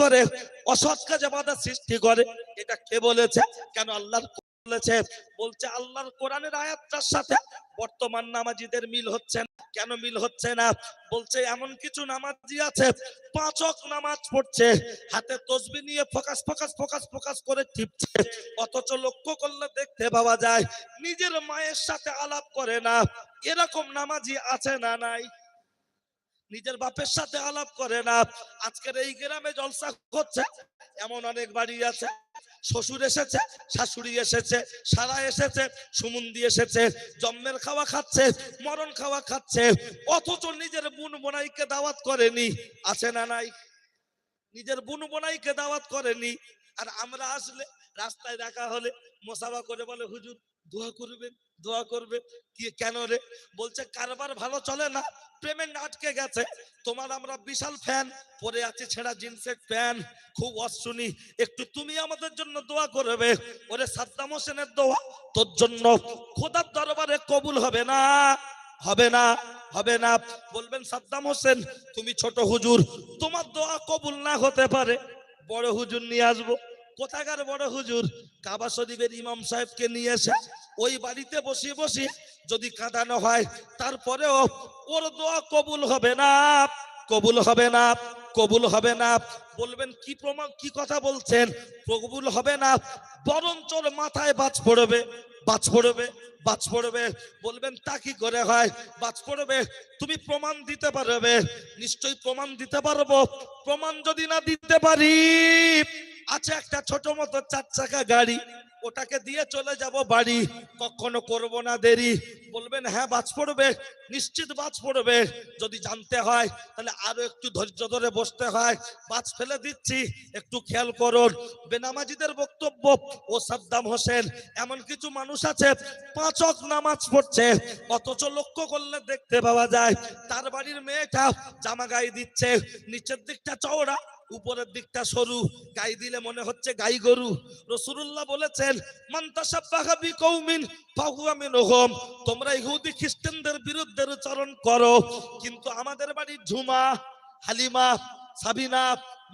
করে, অসৎ কাজে বাধা সৃষ্টি করে। এটা কে বলেছে? কেন আল্লাহর বলেছে? বলছে আল্লাহর কোরআনের আয়াতটার সাথে বর্তমান নামাজিদের মিল হচ্ছে না। কেন মিল হচ্ছে না? বলছে এমন কিছু নামাজি আছে পাঁচক নামাজ পড়ছে, হাতে তসবি নিয়ে ফোকাস ফোকাস ফোকাস ফোকাস করে টিপছে, অথচ লক্ষ্য করলে দেখতে পাওয়া যায়, নিজের মায়ের সাথে আলাপ করে না, এরকম নামাজি আছে না নাই? নিজের বাপের সাথে আলাপ করে না। আজকের এই গ্রামে জলসা হচ্ছে, এমন অনেক বাড়ি আছে। শ্বশুর এসেছে, শাশুড়ি এসেছে সারা এসেছে, সুমন্দি এসেছে, জন্মের খাওয়া খাচ্ছে, মরণ খাওয়া খাচ্ছে, অথচ নিজের বুন বোনাইকে দাওয়াত করেনি। আছে না নাই? নিজের বুন বোনাইকে দাওয়াত করেনি। আর আমরা আসলে রাস্তায় দেখা হলে মোসাফা করে বলে, হুজুর, দোয়া করবেন, দোয়া করবে কি, কেন রে? বলছে, কারবার ভালো চলে না পেমেন্ট আটকে গেছে। তোমার আমরা বিশাল ফ্যান পরে আছে ছেঁড়া জিন্সের প্যান্ট খুব অশুনি একটু তুমি আমাদের জন্য দোয়া করবে। ওরে সাদ্দাম হোসেনের দোয়া, তোর জন্য খোদার দরবারে কবুল হবে না হবে না হবে না। বলবেন, সাদ্দাম হোসেন, তুমি ছোট হুজুর, তোমার দোয়া কবুল না হতে পারে। বড় হুজুর নিয়ে আসব। কোথাকার বড় হুজুর? কাবা শরীফের ইমাম সাহেবকে নিয়ে এসে ওই বাড়িতে বসিয়ে বসিয়ে যদি কাঁদানো হয়, তারপরেও ওর দোয়া কবুল হবে না, কবুল হবে না, কবুল হবে না। বলবেন, কি প্রমাণ, কি কথা বলছেন? কবুল হবে না, বরঞ্চ ওর মাথায় বাজ পড়বে বাজ পড়বে বাজ পড়বে। বলবেন, তা কি করে হয়? বাজ পড়বে। তুমি প্রমাণ দিতে পারবে, নিশ্চয়ই প্রমাণ দিতে পারব। প্রমাণ যদি না দিতে পারি আছে একটা ছোট মতো চার চাকা গাড়ি, ওটাকে দিয়ে চলে যাব বাড়ি। কখনো করব না দেরি। বলবেন হ্যাঁ বাজ পড়বে, নিশ্চিত বাজ পড়বে। যদি জানতে হয়, তাহলে আরও একটু ধৈর্য ধরে বসতে হয়। বাজ ফেলে দিচ্ছি, একটু খেয়াল করুন। বেনামাজিদের বক্তব্য, ও সাদ্দাম হোসেন, এমন কিছু মানুষ আছে পাঁচক নামাজ পড়ছে, অথচ লক্ষ্য করলে দেখতে পাওয়া যায়, তার বাড়ির মেয়েটা জামা গায়ে দিচ্ছে, নিচের দিকটা চওড়া উপরের দিকটা সরু, গাই দিলে মনে হচ্ছে গাই গরু। রসুল্লাহ বলেছেন ফাহুয়া মিনহুম। তোমরা ইহুদি খ্রিস্টানদের বিরুদ্ধে চরণ করো, কিন্তু আমাদের বাড়ির ঝুমা, হালিমা, সাবিনা,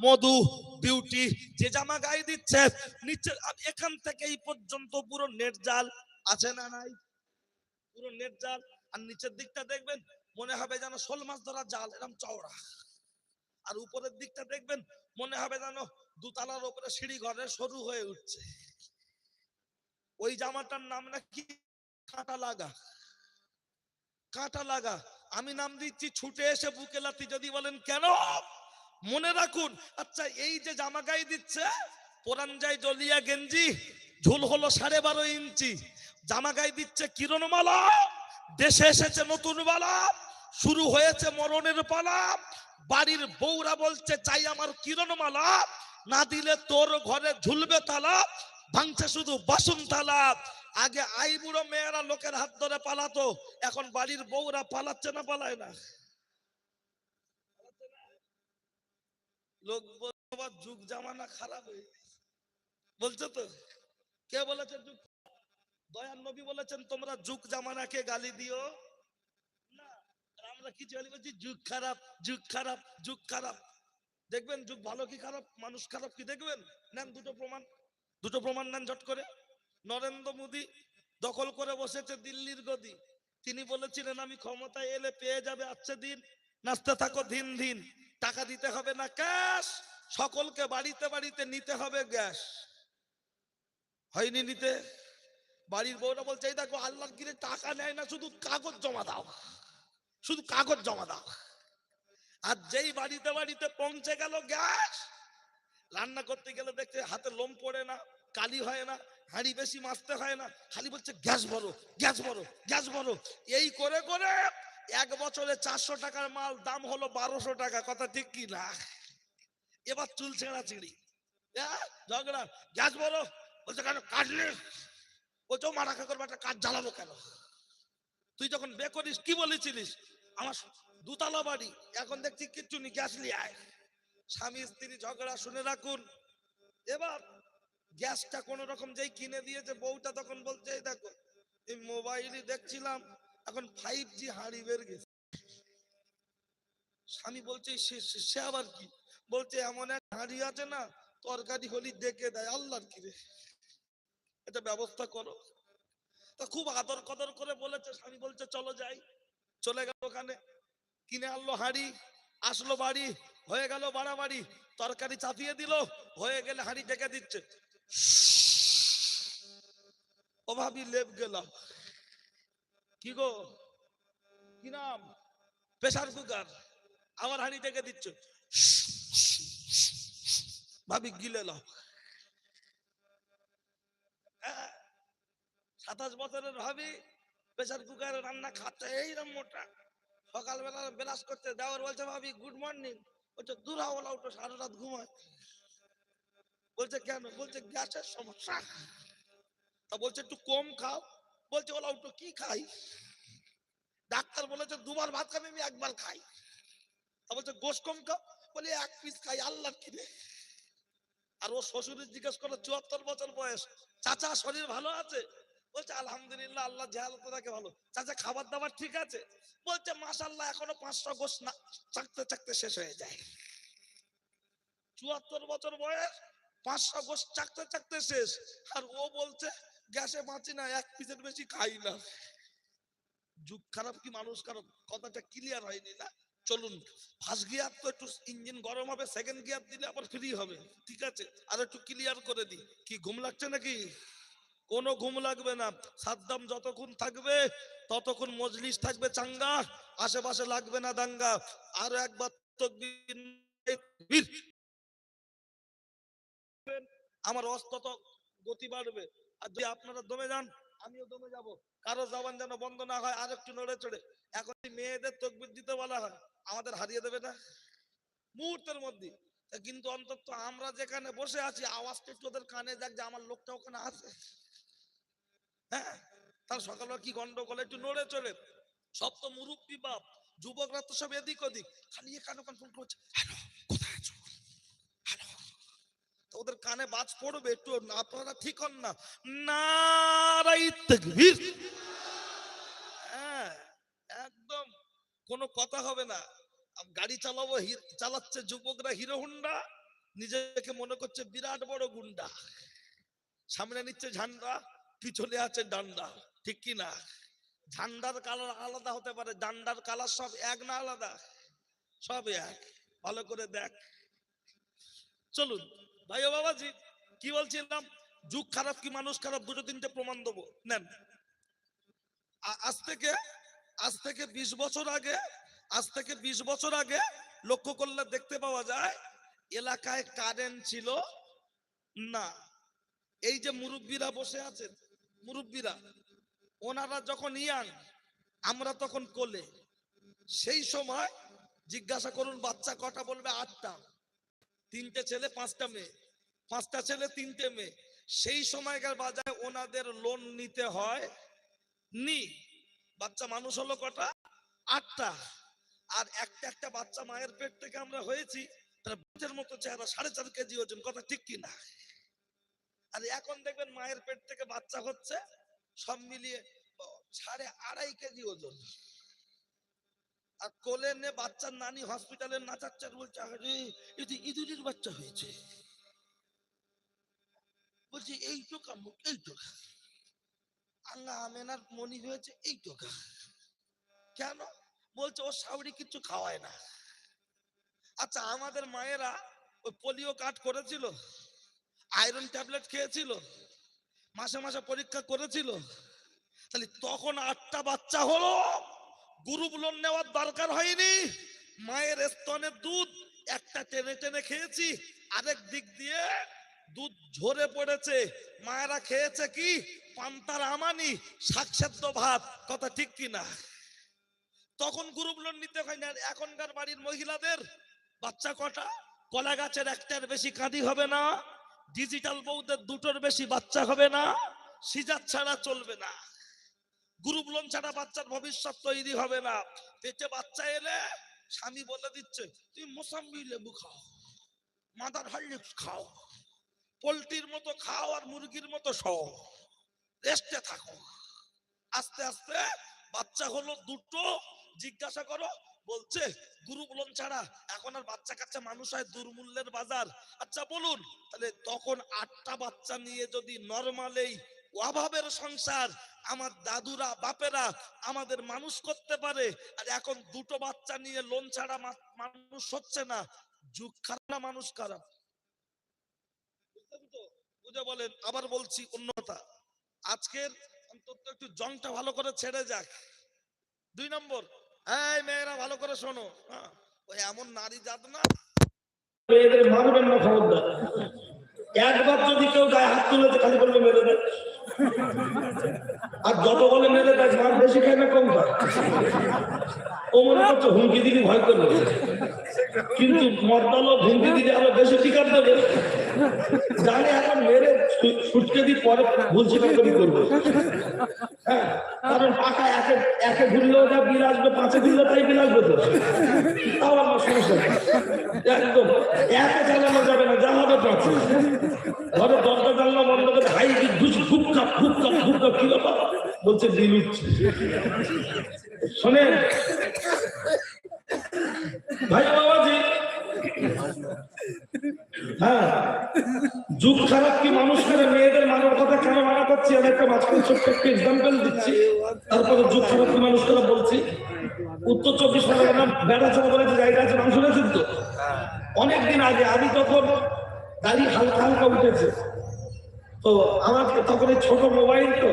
মধু, বিউটি, যে জামা গায়ে দিচ্ছে, নিচে এখান থেকে এই পর্যন্ত পুরো নেট জাল আছে না নাই? পুরো নেট জাল। আর নিচের দিকটা দেখবেন, মনে হবে যেন শোল মাছ ধরা জাল এরকম চওড়া। আর উপরের দিকটা দেখবেন, মনে হবে যেন দুতলার উপরে সিঁড়ি ঘরে সরু হয়ে উঠছে। ওই জামাটার নাম নাকি কাঁটা লাগা। কাঁটা লাগা। আমি নাম দিচ্ছি, ছুটে এসে বুকে লাতি যদি বলেন কেন? মনে রাখুন আচ্ছা এই যে জামা গায়ে দিচ্ছে যায় জলিয়া গেঞ্জি, ঝুল হলো সাড়ে বারো ইঞ্চি। জামা গায়ে দিচ্ছে কিরণমালা, দেশে এসেছে নতুন বালা, শুরু হয়েছে মরণের পালা বাড়ির বউরা বলছে, চাই আমার কিরণমালা, না দিলে তোর ঘরে ঝুলবে তালা, ভাঙছে শুধু বাসন তালা। আগে আই বুড়ো মেয়েরা লোকের হাত ধরে পালাতো, এখন বাড়ির বউরা পালাচ্ছে না, পালায় না। লোক যুগ জামানা খারাপ হয়ে গেছে।" বলছো তো? কে বলেছে যুগ? নবী বলেছেন, তোমরা যুগ জামানাকে গালি দিও। বলছি যুগ খারাপ যুগ খারাপ যুগ খারাপ? দেখবেন যুগ ভালো কি খারাপ, মানুষ খারাপ কি দেখবেন? নেন দুটো প্রমাণ দুটো প্রমাণ নেন ঝট করে। নরেন্দ্র মোদী দখল করে বসেছে দিল্লির গদি। তিনি বলেছিলেন, আমি ক্ষমতায় এলে পেয়ে যাবে আচ্ছা দিন। নাচতে থাকো দিন দিন। টাকা দিতে হবে না ক্যাশ। সকলকে বাড়িতে বাড়িতে নিতে হবে গ্যাস। হয়নি নিতে। বাড়ির বউরা বলছে, এই দেখো, আল্লাহর গিরে টাকা নেয় না, শুধু কাগজ জমা দাও। শুধু কাগজ জমা দাও। আর যেই বাড়িতে বাড়িতে পৌঁছে গেল গ্যাস, রান্না করতে গেলে দেখতে হাতে লোম পড়ে না, কালি হয় না, হাঁড়ি বেশি মাছতে হয় না, খালি বলছে, গ্যাস ভরো গ্যাস ভরো গ্যাস ভরো এই করে করে এক বছরে চারশো টাকার মাল, দাম হলো বারোশো টাকা, কথা ঠিক কি না? এবার চুল ছেঁড়া চিড়ি ঝগড়া, গ্যাস ভরো বলছে, কেন কাটলে? বলছে, ও মারা কাকর বাটা কাঠ জ্বালাবো কেন? তুই যখন বে করিস কি বলেছিলিস? আমার দুতলা বাড়ি। এখন দেখছি কিচ্ছু নি গ্যাস আয়। স্বামী, স্ত্রী ঝগড়া, শুনে রাখুন। এবার গ্যাসটা কোন রকম যেই কিনে দিয়েছে, বউটা তখন বলছে দেখো, এই মোবাইলই দেখছিলাম, এখন ফাইভ জি হাঁড়ি বের গেছে। স্বামী বলছে "সে- আবার কি? বলছে, এমন এক হাঁড়ি আছে না, তরকারি হলি ডেকে দেয়, আল্লাহর কিরে। এটা ব্যবস্থা করো। তা খুব আদর কদর করে বলেছে, স্বামী বলছে, চলো যাই। চলে গেল ওখানে। কিনে আনলো হাঁড়ি আসলো বাড়ি হয়ে গেল বাড়াবাড়ি তরকারি চাপিয়ে দিল হয়ে গেলে হাঁড়ি ডেকে দিচ্ছে। ও ভাবি লেপ গেলাম। কি গো? কি নাম? Pressure cooker. আমার হাঁড়ি ডেকে দিচ্ছে। ভাবি গিলে লাও আহ, সাতাশ বছরের ভাবি প্রেসার কুকারে রান্না খাচ্ছে এইরকম মোটা। সকালবেলা বেলাস করতে, দেওয়ার বলছে, ভাবি গুড মর্নিং বলছে, দূর হওয়া উঠো, সারা রাত ঘুমায়। বলছে, কেন? বলছে, গ্যাসের সমস্যা। তা বলছে, একটু কম খাও। বলছে ওলা উঠো, কি খাই? ডাক্তার বলেছে, দুবার ভাত খাবে, আমি একবার খাই। তা বলছে, গোশ কম খাও। বলে, এক পিস খাই আল্লাহ কিনে। আর ও শ্বশুরের জিজ্ঞেস করে, চুয়াত্তর বছর বয়স, চাচা শরীর ভালো আছে? বলছে, আলহামদুলিল্লাহ, আল্লাহ ভালো। চাচা খাবার দাবার ঠিক আছে? বলছে মাশাল্লাহ এখনও পাঁচশো গোস না চাকতে চাকতে শেষ হয়ে যায়। চুয়াত্তর বছর বয়স গোস চাকতে চাকতে শেষ। আর ও বলছে, গ্যাসে বাঁচি না, এক পিসের বেশি খাই না। যুগ খারাপ কি মানুষ খারাপ কথাটা ক্লিয়ার হয়নি না? চলুন ফার্স্ট গিয়ার তো একটু ইঞ্জিন গরম হবে সেকেন্ড গিয়ার দিলে আবার ফ্রি হবে। ঠিক আছে, আর একটু ক্লিয়ার করে দিই। কি, ঘুম লাগছে নাকি? কোনো ঘুম লাগবে না। সাদ্দাম যতক্ষণ থাকবে, ততক্ষণ মজলিস থাকবে চাঙ্গা, আশেপাশে লাগবে না দাঙ্গা। আরও একবার আমার অস্তত গতি বাড়বে। আর যদি আপনারা দমে যান, আমিও দমে যাব। কারও জবান যেন বন্ধ না হয় আর একটু নড়ে চড়ে। এখন মেয়েদের তকবির দিতে বলা হয়, আমাদের হারিয়ে দেবে না। মুহূর্তের মধ্যে। কিন্তু অন্তত আমরা যেখানে বসে আছি আওয়াজটা একটু ওদের কানে যাক যে আমার লোকটা ওখানে আছে। হ্যাঁ তার সকালবেলা কি গন্ডগোল, একটু নড়ে চড়ে। সব তো মুরব্বী বাপ, যুবকরা তো সব এদিক ওদিক। খালি এখানে ওখানে ফোন করছে ওদের কানে বাজ পড়বে, একটু আপনারা ঠিক হন না। হ্যাঁ একদম, কোনো কথা হবে না। গাড়ি চালাবো চালাচ্ছে যুবকরা, হিরো হুন্ডা। নিজেকে মনে করছে বিরাট বড় গুন্ডা। সামনে নিচ্ছে ঝান্ডা। পিছনে আছে ডান্ডা, ঠিক কি না? ঝান্ডার কালার আলাদা হতে পারে, ডান্ডার কালার সব এক না আলাদা? সব এক, ভালো করে দেখ। চলুন ভাই ও বাবাজি, কি বলছিলাম? যুগ খারাপ কি মানুষ খারাপ, দুটো তিনটে প্রমাণ দেবো। নেন। আজ থেকে আজ থেকে বিশ বছর আগে, আজ থেকে বিশ বছর আগে লক্ষ্য করলে দেখতে পাওয়া যায়, এলাকায় কারেন্ট ছিল না। এই যে মুরব্বীরা বসে আছেন মুরব্বীরা, ওনারা যখন ইয়াং, আমরা তখন কোলে। সেই সময় জিজ্ঞাসা করুন, বাচ্চা কটা বলবে? আটটা। তিনটে ছেলে, পাঁচটা মেয়ে। পাঁচটা ছেলে, তিনটে মেয়ে। সেই সময়কার বাজারে ওনাদের লোন নিতে হয় নি। বাচ্চা মানুষ হলো কটা? আটটা। আর একটা একটা বাচ্চা মায়ের পেট থেকে আমরা হয়েছি, তার মতো চেহারা, সাড়ে চার কেজি ওজন, কথা ঠিক কিনা? আর এখন দেখবেন মায়ের পেট থেকে বাচ্চা হচ্ছে, সব মিলিয়ে সাড়ে আড়াই কেজি ওজন। আর কোলে নে বাচ্চার নানি হসপিটালে নাচাচ্ছে বলছে এটি ইঁদুরের বাচ্চা হয়েছে। বলছি, এই টোকা, মুখ, এই টোকা। আল্লাহ আমেনার মনি হয়েছে, এই টোকা। কেন? বলছে, ও সাউরি কিছু খাওয়ায় না। আচ্ছা আমাদের মায়েরা ওই পোলিও কার্ড করেছিল? আয়রন ট্যাবলেট খেয়েছিল, মাসে মাসে পরীক্ষা করেছিল, তাহলে তখন আটটা বাচ্চা হলো গ্রুপ লোন নেওয়ার দরকার হয়নি, মায়ের স্তনের দুধ, একটা টেনে টেনে খেয়েছি, আরেক দিক দিয়ে দুধ ঝরে পড়েছে, মায়েরা খেয়েছে কি? পান্তার আমানি শাক সেদ্ধ ভাত, কথা ঠিক কিনা? তখন গ্রুপ লোন নিতে হয় না এখনকার বাড়ির মহিলাদের বাচ্চা কটা? কলা গাছের একটার বেশি কাঁদি হবে না? ডিজিটাল বউদের দুটোর বেশি বাচ্চা হবে না, সিজার ছাড়া চলবে না। গ্রুপ লোন ছাড়া বাচ্চার ভবিষ্যৎ তৈরি হবে না। পেটে বাচ্চা এলে স্বামী বলে দিচ্ছে তুমি মোসাম্বি লেবু খাও, মাদার হরলিক্স খাও, পোলট্রির মতো খাও আর মুরগির মতো শো রেস্টে থাকো। আস্তে আস্তে বাচ্চা হলো দুটো, জিজ্ঞাসা করো বলছে গুরু বলন ছাড়া এখন আর বাচ্চা কাচ্চা মানুষ হয় দুর্মূল্যের বাজার। আচ্ছা বলুন, তাহলে তখন আটটা বাচ্চা নিয়ে যদি নর্মালেই অভাবের সংসার আমার দাদুরা, বাপেরা আমাদের মানুষ করতে পারে, আর এখন দুটো বাচ্চা নিয়ে লোন ছাড়া মানুষ হচ্ছে না, যুগ খারাপ মানুষ খারাপ? বুঝে বলেন, আবার বলছি অন্যতা আজকের অন্তত একটু জংটা ভালো করে ছেড়ে যাক। দুই নম্বর এই মেয়েরা ভালো করে শোনো। হ্যাঁ, ওই এমন নারী জাত না। মেয়েদের মারবেন না খবরদার। একবার যদি কেউ গায়ে হাত তুলেছে খালি বলবে মেরে দেয় আর যত বলে মেরে দেয় মার বেশি খায় না কম খায়। ও মনে করছে হুমকি দিদি ভয় করবে। কিন্তু মর্দালো হুমকি দিদি আরও বেশি টিকার দেবে। জানে এখন মেরে ছুটকে দিয়ে পরে ভুল স্বীকার করি হ্যাঁ কারণ পাকা একে একে ঘুরলেও যা বিল আসবে, পাঁচে ঘুরলে তাই বিল আসবে তো। তাও আমার সমস্যা। একদম, একে চালানো যাবে না জ্বালাবে পাঁচে। ঘরে দরজা জানলা বন্ধ করে হাই ঘুষ ফুটকা ফুটকা ফুটকা কি বলছে বিল উঠছে শোনেন ভাই বাবাজি হ্যাঁ যুগ খারাপ কি মানুষ করে মেয়েদের মানার কথা কেন মানা করছি আমি একটা মাঝখানে ছোট্ট তারপরে বলছি। উত্তর চব্বিশ জায়গা আছে তো। অনেকদিন আগে আমি তখন গাড়ি হালকা হালকা উঠেছে, তো আমাকে তখন এই ছোট মোবাইল তো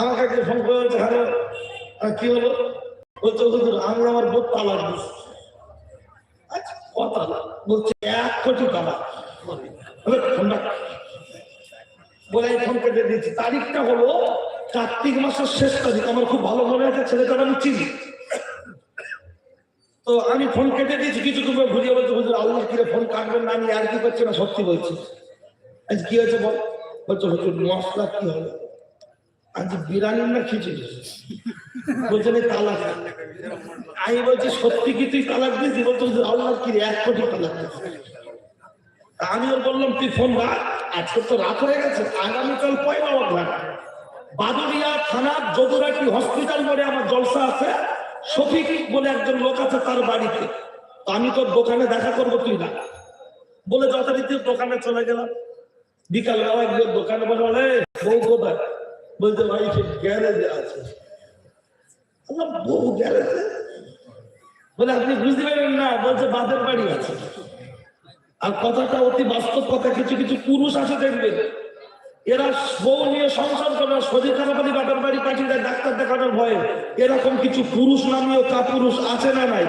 আমাকে ফোন করে হ্যালো কি হলো? বলছে, হুজুর, আমি আমার বোধ দিচ্ছি আচ্ছা কথা বলছে, এক কোটি রাখ। বলে ফোন কেটে দিয়েছি। তারিখটা হলো কার্তিক মাসের শেষ তারিখ। আমার খুব ভালো মনে আছে, ছেলেটার আমি চিনি। তো আমি ফোন কেটে দিয়েছি কিছু তুমি ঘুরিয়ে বলছে, হুজুর, আল্লাহ কিরে ফোন কাটবেন না, আমি আর কি করছি না, সত্যি বলছি। আজ কি হয়েছে বল? বলছে, হুজুর, মশলা কি হলো আজ বিরিয়ানি না খিচুড়ি? বলছে না তালাক আমি বলছি, সত্যি কি তুই তালাক দিয়েছি হুজুর, আল্লাহ কিরে, এক কোটি তালাক দিয়েছি। আমি ওর বললাম তুই ফোন আজকে তো রাত হয়ে গেছে আগামীকাল পয়লা অঘ্রাণ বাদুরিয়া থানার যদুরাটি হসপিটাল মোড়ে আমার জলসা আছে শফিক বলে একজন লোক আছে তার বাড়িতে। আমি তোর দোকানে দেখা করব তুই না বলে যথারীতি দোকানে চলে গেলাম। বিকাল বেলা একজন দোকানে বলে বলে "এই, বউ কোথায়? বলছে ভাই সে গ্যারেজে আছে। বউ গ্যারেজে? বলে আপনি বুঝতে পারবেন না। বলছে বাদের বাড়ি আছে। আর কথাটা অতি বাস্তব কথা কিছু কিছু পুরুষ আছে দেখবেন এরা বউ নিয়ে সংসার করে না, শরীর খারাপানি বাটার বাড়ি পাঠিয়ে দেয় ডাক্তার দেখানোর ভয়ে। এরকম কিছু পুরুষ নামীয় কাপুরুষ আছে না নাই?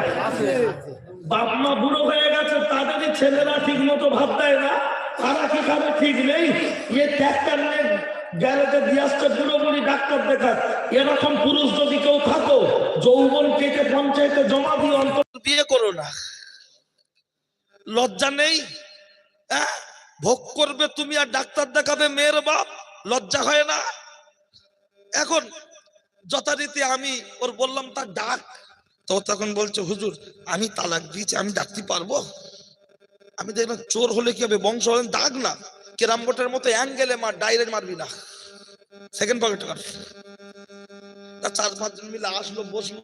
বাপ মা বুড়ো হয়ে গেছে তাদেরই ছেলেরা ঠিক মতো ভাব দেয় না। তারা কি খাবে ঠিক নেই? এ ট্যাক্টার নিয়ে গ্যারেজে দিয়ে আসছে বুড়ো বুড়ি ডাক্তার দেখার এরকম পুরুষ যদি কেউ থাকো যৌবন কেটে পঞ্চায়েতে জমা দিয়ে অন্তত বিয়ে করো না। লজ্জা নেই? হ্যাঁ? ভোগ করবে তুমি আর ডাক্তার দেখাবে মেয়ের বাপ? লজ্জা হয় না? এখন যথারীতি আমি, ওর বললাম, তার ডাক। তো তখন বলছে, হুজুর, আমি তালাক দিয়েছি, আমি ডাকতে পারব? আমি দেখলাম, চোর হলে কি হবে? বংশ হলে ডাক না? কেরাম বোর্ডের মতো অ্যাঙ্গেলে মার, ডাইরেক্ট মারবি না। সেকেন্ড পকেট কর? তা চার পাঁচজন মিলে আসলো, বসল।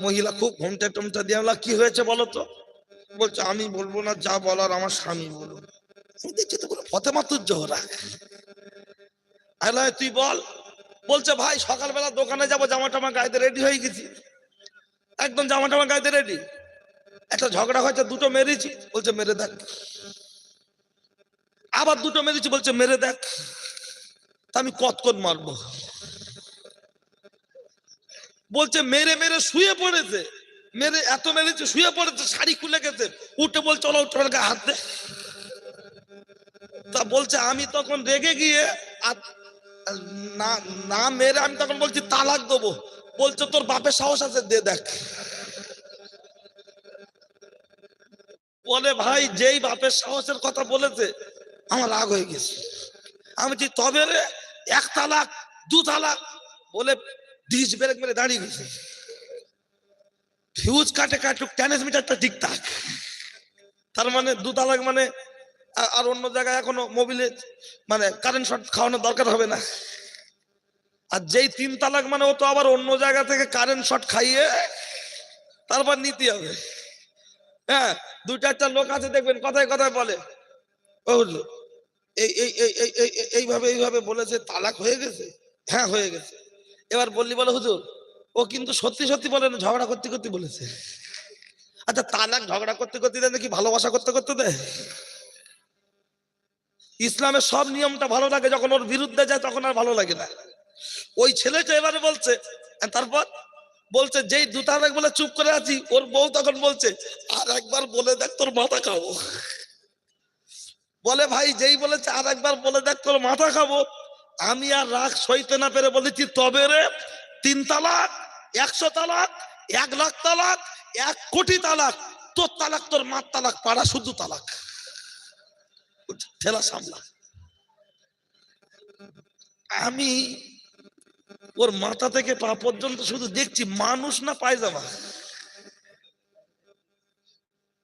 মহিলা খুব ঘুমটা টমটা দিয়ে কি হয়েছে বলো তো? বলছে, আমি বলব না, যা বলার আমার স্বামী বলুন তুই বল। বলছে, ভাই, সকালবেলা দোকানে যাব জামা টামা গাইতে রেডি হয়ে গেছি। একদম জামা টামা গাইতে রেডি একটা ঝগড়া হয়েছে, দুটো মেরেছি। বলছে, মেরে দেখ। আবার দুটো মেরেছি, বলছে, মেরে দেখ। তা আমি কতক্ষণ মারবো? বলছে, মেরে মেরে শুয়ে পড়েছে। মেরে, এত মেরেছে, শুয়ে পড়েছে, শাড়ি খুলে গেছে। উঠে বল চলো, উঠে হাত দে। তা বলছে, আমি তখন রেগে গিয়ে না না মেরে আমি তখন বলছি, তালাক দেবো। বলছে, তোর বাপের সাহস আছে, দে দেখ। বলে, ভাই, যেই বাপের সাহসের কথা বলেছে, আমার রাগ হয়ে গেছে। আমি বলছি, তবে রে, এক তালাক, দু তালাক? বলে ডিস ব্রেক মেরে দাঁড়িয়ে গেছে। ফিউজ কাটে কাটুক ট্রান্সমিটারটা ঠিক থাক তার মানে দু তালাক মানে আর অন্য জায়গায় এখনও মোবিলে মানে কারেন্ট শর্ট খাওয়ানোর দরকার হবে না। আর যেই তিন তালাক মানে ও তো আবার অন্য জায়গা থেকে কারেন্ট শর্ট খাইয়ে তারপর নিতে হবে। হ্যাঁ দু চারটা লোক আছে, দেখবেন কথায় কথায় বলে। এই এই এই- এই- এইভাবে এইভাবে বলেছে, তালাক হয়ে গেছে। হ্যাঁ হয়ে গেছে। এবার বললি বলে, হুজুর ও কিন্তু সত্যি সত্যি বলে না, ঝগড়া করতে করতে বলেছে। আচ্ছা তালাক ঝগড়া করতে করতে দেয় নাকি ভালোবাসা করতে করতে দেয়? ইসলামের সব নিয়মটা ভালো লাগে, যখন ওর বিরুদ্ধে যায় তখন আর ভালো লাগে না। ওই ছেলেটা এবারে বলছে তারপর? বলছে, যেই দু তালাক বলে চুপ করে আছি, ওর বউ তখন বলছে, আর একবার বলে দেখ তোর মাথা খাব। বলে, ভাই, যেই বলেছে, আর একবার বলে দেখ তোর মাথা খাব। আমি আর রাগ সইতে না পেরে বলেছি, তবে রে তিন তালাক, একশো তালাক, এক লাখ তালাক, এক কোটি তালাক। তোর তালাক, তোর মার তালাক, পাড়া শুধু তালাক। ঠেলা সামলা। আমি ওর মাথা থেকে পা পর্যন্ত শুধু দেখছি, মানুষ না পায়জামা।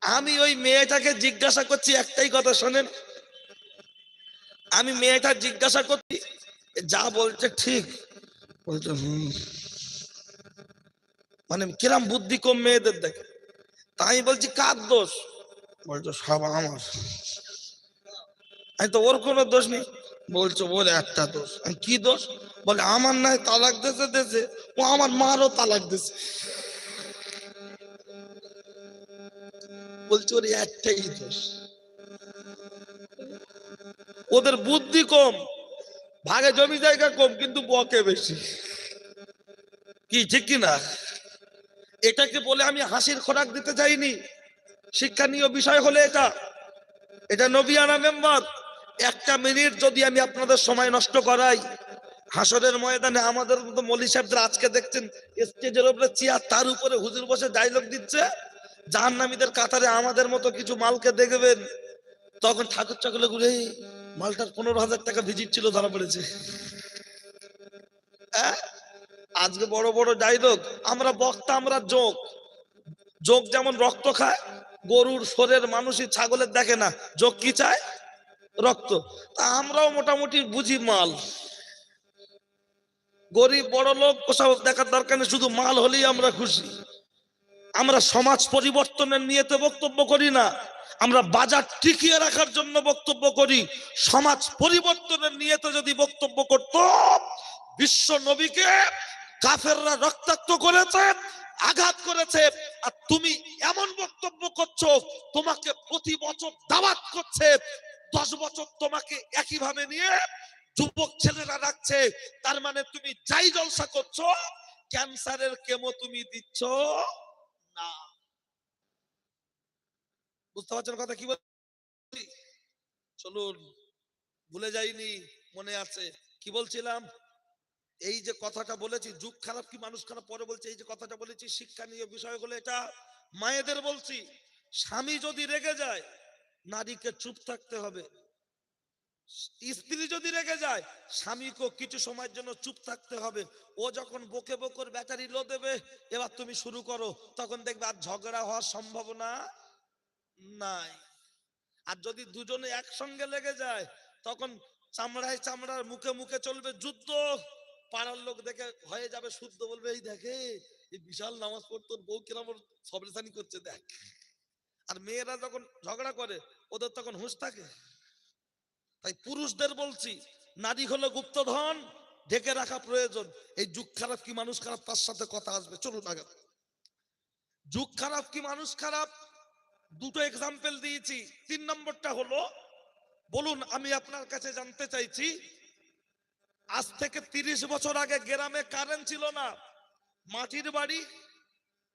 আমি ওই মেয়েটাকে জিজ্ঞাসা করছি, একটাই কথা শোনেন। আমি মেয়েটা জিজ্ঞাসা করছি, যা বলছে ঠিক। মানে কিরাম বুদ্ধি কম মেয়েদের দেখে। তাই বলছি, কার দোষ? বলছো, সব আমার। আমি তো ওর কোনো দোষ নেই। বলছো, ওর একটা দোষ। আমি, কি দোষ? বলে, আমার নাই তালাক দেশে দেশে ও আমার মারও তালাক দেশে বলছে, ওর একটাই দোষ। ওদের বুদ্ধি কম। ভাগে জমি জায়গা কম কিন্তু বকে বেশি। কি ঠিক কি না? এটাকে বলে আমি হাসির খোরাক দিতে চাইনি। শিক্ষণীয় বিষয় হলে এটা। এটা নবিয়ানা মেম্বার। একটা মিনিট যদি আমি আপনাদের সময় নষ্ট করাই হাসরের ময়দানে আমাদের মতো মলি সাহেবদের আজকে দেখছেন স্টেজের উপরে চেয়ার তার উপরে হুজুর বসে ডায়লগ দিচ্ছে। জাহান্নামীদের কাতারে আমাদের মতো কিছু মালকে দেখবেন। তখন ঠাকুর চাকলে ঘুরে "এই, মালটার পনেরো হাজার টাকা ভিজিট ছিল, ধরা পড়েছে। আহ? আজকে বড় বড় ডায়লগ আমরা বক্তা, আমরা যোগ। যোগ যেমন রক্ত খায়, গরুর শরীর মানুষই ছাগলের দেখে না। যোগ কি চায়? রক্ত। তা আমরাও মোটামুটি বুঝি মাল। গরিব, বড় লোক ওসব দেখার দরকার নেই, শুধু মাল হলেই আমরা খুশি। আমরা সমাজ পরিবর্তনের নিয়ে তো বক্তব্য করি না। আমরা বাজার টিকিয়ে রাখার জন্য বক্তব্য করি, সমাজ পরিবর্তনের নিয়েতে যদি বক্তব্য করত, বিশ্ব নবীকে কাফেররা রক্তাক্ত করেছে, আঘাত করেছে, আর তুমি এমন বক্তব্য করছ, তোমাকে প্রতি বছর দাওয়াত করছে, দশ বছর তোমাকে একইভাবে নিয়ে যুবক ছেলেরা রাখছে তার মানে তুমি যাই জলসা করছ, ক্যান্সারের কেমো তুমি দিচ্ছ না। বুঝতে পারছেন কথা কি বলছি? চলুন, ভুলে যাইনি, মনে আছে। কি বলছিলাম? এই যে কথাটা বলেছি, যুগ খারাপ কি মানুষ খারাপ? পরে বলছে, এই যে কথাটা বলেছি শিক্ষণীয় বিষয় হলো এটা। মায়েদের বলছি, স্বামী যদি রেগে যায়, নারীকে চুপ থাকতে হবে। স্ত্রী যদি রেগে যায় স্বামীকে কিছু সময়ের জন্য চুপ থাকতে হবে। ও যখন বকে বকর ব্যাটারি লো দেবে, এবার তুমি শুরু করো। তখন দেখবে আর ঝগড়া হওয়ার সম্ভাবনা নাই। আর যদি দুজনে একসঙ্গে লেগে যায়, তখন চামড়ায় চামড়ার মুখে মুখে চলবে যুদ্ধ। পাড়ার লোক দেখে হয়ে যাবে শুদ্ধ, বলবে, এই দেখে, এই বিশাল নামাজ পড়তো বউ কিরম সবরেসানি করছে, দেখ। আর মেয়েরা যখন ঝগড়া করে, ওদের তখন হুঁশ থাকে। তাই পুরুষদের বলছি, নারী হলো গুপ্তধন, ঢেকে রাখা প্রয়োজন। এই যুগ খারাপ কি, মানুষ খারাপ? তার সাথে কথা আসবে। চলুন আগে। যুগ খারাপ কি, মানুষ খারাপ? দুটো এক্সাম্পল দিয়েছি। তিন নম্বরটা হলো, বলুন, আমি আপনার কাছে জানতে চাইছি, আজ থেকে তিরিশ বছর আগে গ্রামে কারেন্ট ছিল না, মাটির বাড়ি,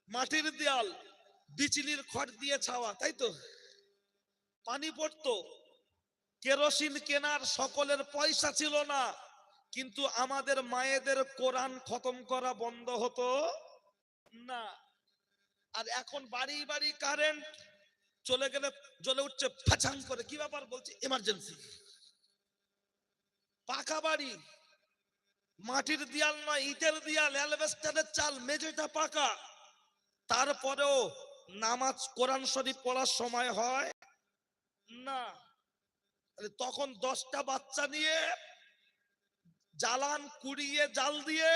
মাটির দেয়াল, বিচলির খড় দিয়ে ছাওয়া, তাই তো? পানি পড়তো, কেরোসিন কেনার সকলের পয়সা ছিল না, কিন্তু আমাদের মায়েদের কোরআন খতম করা বন্ধ হতো না। আর এখন বাড়ি বাড়ি কারেন্ট চলে গেলে জ্বলে উঠছে ফাছাং করে। কি ব্যাপার বলছে? এমার্জেন্সি পাকা বাড়ি। মাটির দেয়াল নয়, ইটের দেয়াল, অ্যালবেস্টারের চাল, মেঝেটা পাকা। তারপরেও নামাজ কোরআন শরীফ পড়ার সময় হয়? না। তখন দশটা বাচ্চা নিয়ে জালান কুড়িয়ে, জাল দিয়ে,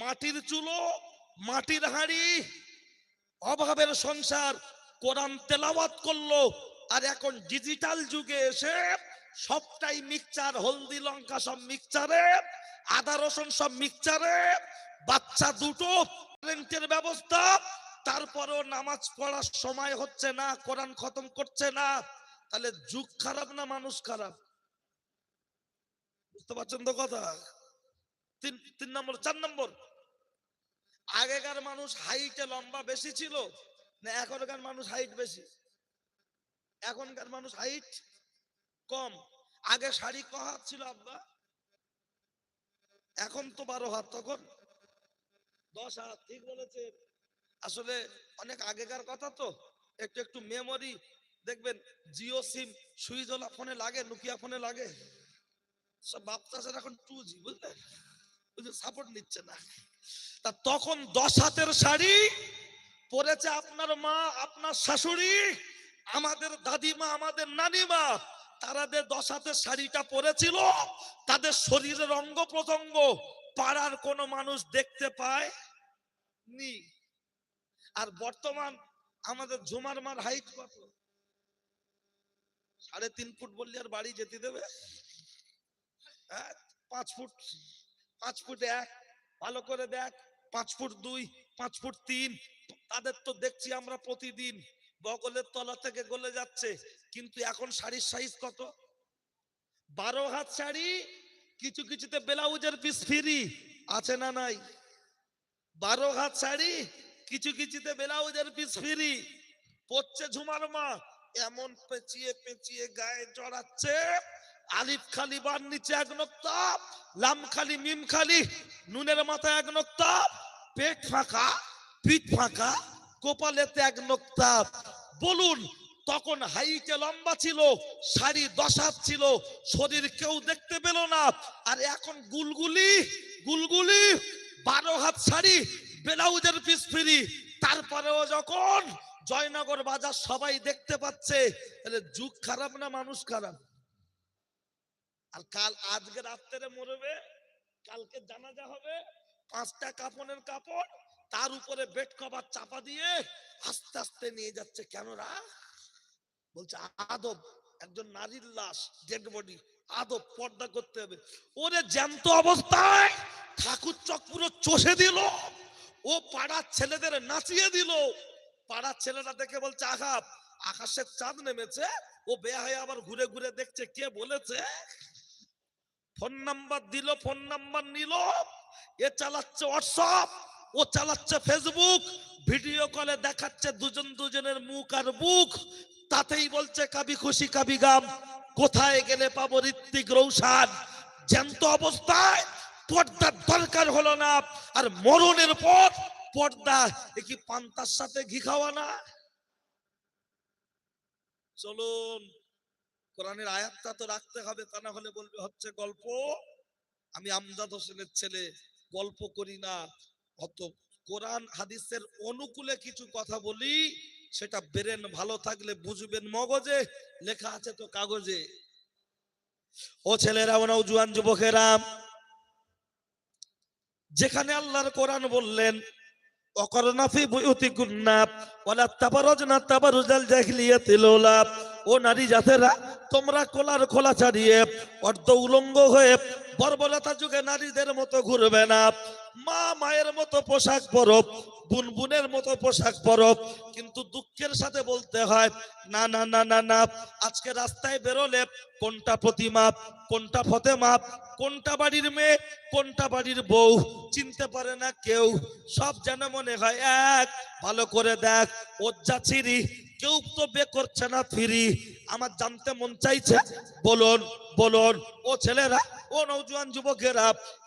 মাটির চুলো, মাটির হাঁড়ি, অভাবের সংসার কোরআন তেলাওয়াত করল, আর এখন ডিজিটাল যুগে এসে সবটাই মিক্সচার হলদি লঙ্কা সব মিক্সচারে আদা রসুন সব মিক্সচারে বাচ্চা দুটো ব্যবস্থা, তারপরেও নামাজ পড়ার সময় হচ্ছে না, কোরআন খতম করছে না, তাহলে যুগ খারাপ না মানুষ খারাপ? বুঝতে পারছেন তো কথা? তিন তিন নম্বর, চার নম্বর, আগেকার মানুষ হাইটে লম্বা বেশি ছিল না, এখনকার মানুষ হাইট বেশি। এখনকার মানুষ হাইট কম। আগে শাড়ি ক হাত ছিল আব্বা? এখন তো বারো হাত, তখন? দশ হাত, ঠিক বলেছে আসলে অনেক আগেকার কথা তো। একটু একটু মেমোরি দেখবেন, জিও সিম সুইজওয়ালা ফোনে লাগে, নোকিয়া ফোনে লাগে। সব বাপচাষের এখন টু জি বুঝলেন? সাপোর্ট নিচ্ছে না। তা তখন দশ হাতের শাড়ি পরেছে আপনার মা আপনার শাশুড়ি আমাদের দাদিমা আমাদের নানিমা তারা যে দশ হাতের শাড়িটা পরেছিল তাদের শরীরের অঙ্গ প্রত্যঙ্গ পাড়ার কোন মানুষ দেখতে পায় নি। আর বর্তমান আমাদের ঝুমার মার হাইট কত? সাড়ে তিন ফুট বললে আর বাড়ি যেতে দেবে? হ্যাঁ, পাঁচ ফুট পাঁচ ফুট এক ভালো করে দেখ। পাঁচ ফুট দুই, পাঁচ ফুট তিন, তাদের তো দেখছি আমরা প্রতিদিন বগলের তলা থেকে গলে যাচ্ছে, কিন্তু এখন শাড়ির সাইজ কত? বারো হাত শাড়ি, কিছু কিছুতে ব্লাউজের পিস ফ্রি আছে না নাই? বারো হাত শাড়ি, কিছু কিছুতে ব্লাউজের পিস ফ্রি পড়ছে ঝুমার মা, এমন পেঁচিয়ে পেঁচিয়ে গায়ে চড়াচ্ছে আলিফ খালি বার নিচে এক নোক্তা, লাম খালি মিম খালি, নুনের মাথায় এক নোক্তা পেট ফাঁকা, পিঠ ফাঁকা কপালেতে এক নোক্তা। বলুন, তখন হাইটে লম্বা ছিল শাড়ি দশ হাত ছিল, শরীর কেউ দেখতে পেল না। আর এখন গুলগুলি গুলগুলি, বারো হাত শাড়ি ব্লাউজের পিস ফ্রি। তারপরেও যখন জয়নগর বাজার সবাই দেখতে পাচ্ছে, তাহলে যুগ খারাপ না মানুষ খারাপ? আর কাল আজকে রাত্রে মরবে, কালকে জানাজা হবে পাঁচটা কাপড়ের কাপড়, তার উপরে বেড কভার চাপা দিয়ে আস্তে আস্তে নিয়ে যাচ্ছে। কেনরা বলছে, আদব, একজন নারীর লাশ ডেড বডি আদব, পর্দা করতে হবে। ওরে জ্যান্ত অবস্থায় ঠাকুর চক পুরো চষে দিল, ও পাড়ার ছেলেদের নাচিয়ে দিল। পাড়ার ছেলেরা দেখে বলছে আঘাত আকাশের চাঁদ নেমেছে, ও বেহায় আবার ঘুরে ঘুরে দেখছে, কে বলেছে? ফোন নাম্বার দিল, ফোন নাম্বার নিল এ চালাচ্ছে হোয়াটসঅ্যাপ ও চালাচ্ছে ফেসবুক ভিডিও কলে দেখাচ্ছে দুজন দুজনের মুখ আর মুখ তাতেই বলছে, কাবি খুশি, কাবি গাম, কোথায় গেলে পাবো ঋত্বিক রৌশান? জ্যান্ত অবস্থায় পর্দার দরকার হলো না, আর মরণের পর পর্দা কি পান্তার সাথে ঘি খাওয়া না? চলুন, কোরআনের আয়াতটা তো রাখতে হবে, তা না হলে বলবে হচ্ছে গল্প। আমি আমজাদ হোসেনের ছেলে, গল্প করি না। অত কোরআন, হাদিসের অনুকূলে কিছু কথা বলি, সেটা বেরেন ভালো থাকলে বুঝবেন মগজে, লেখা আছে তো কাগজে। ও ছেলেরা ও নৌজুয়ান যুবকেরা, যেখানে আল্লাহর কোরআন বললেন অকরনা ফি বুয়ুতিকুন্না ওয়ালা তাবারাজনা তাবারুজাল জাহিলিয়াতিল উলা ও নারী জাতেরা, তোমরা কোলার খোলা ছাড়িয়ে অর্ধ উলঙ্গ হয়ে বর্বরতা যুগে নারীদের মতো ঘুরবে না। মা মায়ের মতো পোশাক পরব বুন বুনের মতো পোশাক পরব, কিন্তু দুঃখের সাথে বলতে হয়, না না না না না, আজকে রাস্তায় বেরোলে কোনটা প্রতিমা কোনটা ফতেমা কোনটা বাড়ির মেয়ে, কোনটা বাড়ির বউ, চিনতে পারে না কেউ। সব যেন মনে হয়, এক, ভালো করে দেখ, ওজ্জা ছিরি, কেউ তো বে করছে না ফিরি। আমার জানতে মন চাইছে, বলুন বলুন, ও ছেলেরা, ও নৌজওয়ান যুবকেরা,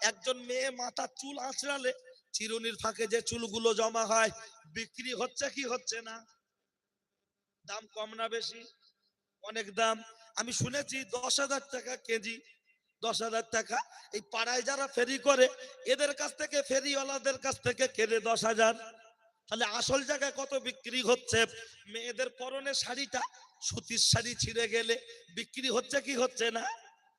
একজন মেয়ে মাথা চুল আঁচড়ালে চিরুনির ফাঁকে যে চুলগুলো জমা হয়, বিক্রি হচ্ছে কি হচ্ছে না? দাম কম না বেশি? অনেক দাম। আমি শুনেছি দশ হাজার টাকা কেজি, দশ হাজার টাকা। এই পাড়ায় যারা ফেরি করে, এদের কাছ থেকে, ফেরিওয়ালাদের কাছ থেকে কেনে দশ হাজার। তাহলে আসল জায়গায় কত বিক্রি হচ্ছে? মেয়েদের পরনে শাড়িটা, সুতির শাড়ি ছিঁড়ে গেলে বিক্রি হচ্ছে কি হচ্ছে না?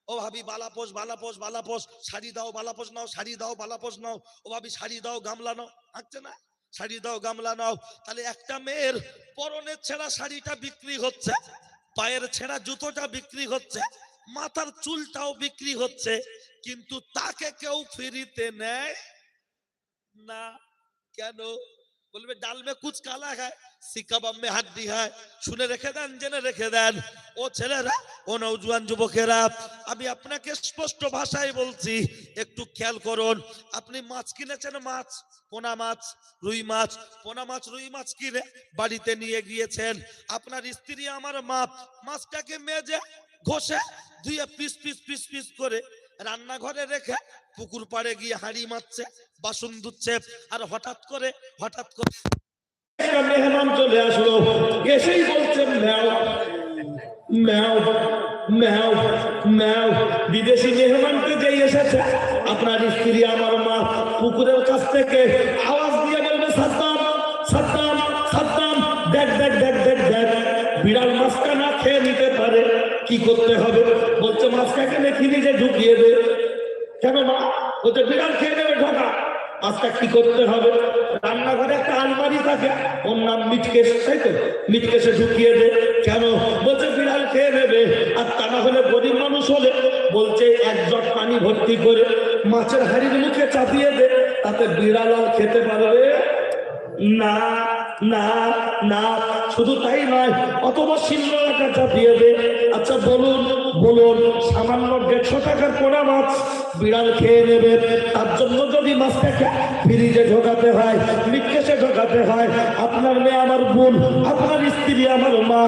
ও ভাবি বালাপোষ বালাপোষ বালাপোষ শাড়ি দাও বালাপোষ নাও, শাড়ি দাও বালাপোষ নাও। ও ভাবি, শাড়ি দাও, গামলা নাও। হাঁকছে না? শাড়ি দাও, গামলা নাও। তাহলে একটা মেয়ের পরনের ছেঁড়া শাড়িটা বিক্রি হচ্ছে, পায়ের ছেঁড়া জুতোটা বিক্রি হচ্ছে, মাথার চুলটাও বিক্রি হচ্ছে, কিন্তু তাকে কেউ ফ্রিতে নেয় না। কেন? বলবে, ডাল মে কুচ কালা হয় সিকাবাম মে হাড্ডি হয় শুনে রেখে দেন, জেনে রেখে দেন। ও ছেলেরা, ও নৌজুয়ান যুবকেরা, আমি আপনাকে স্পষ্ট ভাষায় বলছি, একটু খেয়াল করুন, আপনি মাছ কিনেছেন মাছ? পোনা মাছ, রুই মাছ? পোনা মাছ, রুই মাছ কিনে বাড়িতে নিয়ে গিয়েছেন। আপনার স্ত্রী আমার মা, মাছটাকে মেজে ঘষে ধুয়ে পিস পিস পিস পিস করে রান্নাঘরে রেখে পুকুর পাড়ে গিয়ে হাঁড়ি মারছে, বাসন ধুচ্ছে, আর হঠাৎ করে হঠাৎ করে মেহমান চলে আসলো। এসেই বলছে, ম্যাও ম্যাও ম্যাও ম্যাও, বিদেশি মেহমানকে যে এসেছে, আপনার স্ত্রী, আমার মা, পুকুরের কাছ থেকে আওয়াজ দিয়ে বলবে, সাদ্দাম সাদ্দাম সাদ্দাম, দেখ দেখ দেখ দেখ দেখ, বিড়াল মাছটা না খেয়ে নিতে পারে। কি করতে হবে? বলছে মাছটাকে দেখি নিজে ঢুকিয়ে দে। কেন মা? বলছে বিড়াল খেয়ে নেবে ঢোকা। আজকে কি করতে হবে? রান্নাঘরে একটা আলমারি থাকে, ওর নাম মিটকেশ, তাই তো? মিটকেশে ঢুকিয়ে দে। কেন? বলছে, বিড়াল খেয়ে নেবে। আর তা না হলে গরিব মানুষ হলে, বলছে, এক জগ পানি ভর্তি করে মাছের হাড়ির মুখে চাপিয়ে দে, তাতে বিড়াল খেতে পারবে না। না না, শুধু তাই নয়, অথবা শিল্প টাকা দিয়ে দে। আচ্ছা বলুন বলুন, সামান্য দেড়শো টাকার পোড়া মাছ বিড়াল খেয়ে নেবে। তার জন্য যদি মাছটাকে ফ্রিজে ঢোকাতে হয় নিকেশে ঢোকাতে হয়, আপনার মেয়ে আমার বোন, আপনার স্ত্রী আমার মা